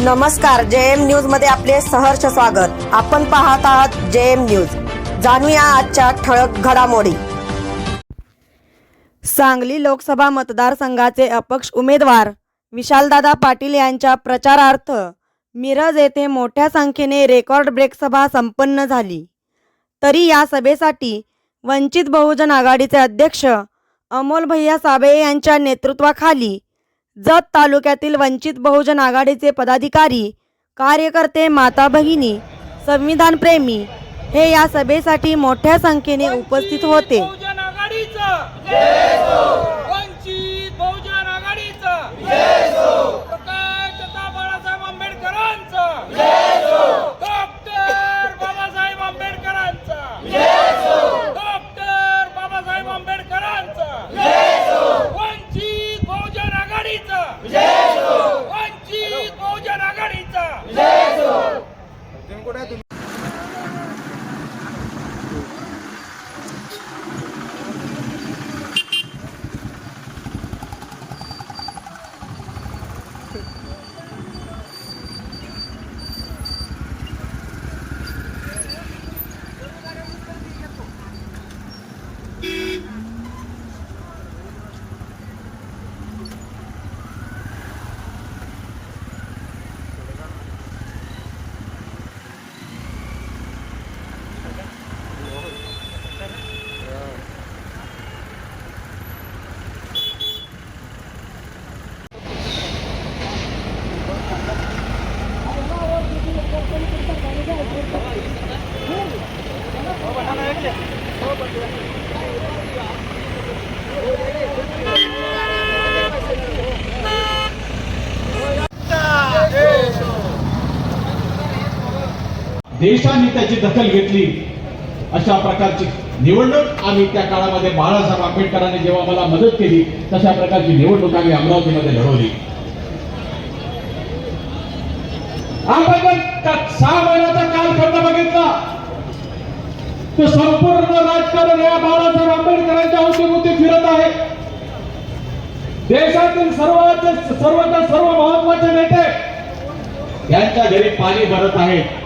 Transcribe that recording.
नमस्कार जे एम न्यूजमध्ये आपले सहर्ष स्वागत. आपण पाहत आहात जे एम न्यूज. जाणूया आजच्या ठळक घडामोडी. सांगली लोकसभा मतदारसंघाचे अपक्ष उमेदवार विशालदादा पाटील यांच्या प्रचारार्थ मिरज येथे मोठ्या संख्येने रेकॉर्ड ब्रेक सभा संपन्न झाली. तरी या सभेसाठी वंचित बहुजन आघाडीचे अध्यक्ष अमोल भैया साबळे यांच्या नेतृत्वाखाली जत तालुक्यातील वंचित बहुजन आघाडीचे पदाधिकारी कार्यकर्ते माता भगिनी संविधानप्रेमी हे या सभेसाठी मोठ्या संख्येने उपस्थित होते बहुजन आघाडीचा वंचित बहुजन आघाडीचा प्रकाश दादा बाळासाहेब आंबेडकरांचा डॉक्टर बाबासाहेब आंबेडकरांचा डॉक्टर बाबासाहेब आंबेडकरांचा वंचित बहुजन आघाडीचा वंचित बहुजन आघाडीचा! देशाने त्याची दखल घेतली. अशा प्रकारची निवडणूक आम्ही त्या काळामध्ये बाळासाहेब आंबेडकरांनी जेव्हा मला मदत केली तशा प्रकारची निवडणूक आम्ही अमरावतीमध्ये लढवली. आपण सहा महिन्याचा कालखंड बघितला. तर संपूर्ण राजकारण या बाळासाहेब आंबेडकरांच्या अवतीभोवती फिरत आहे. देशातील सर्वांचे सर्वच्या सर्व महत्त्वाचे नेते यांच्या घरी पाणी भरत आहेत.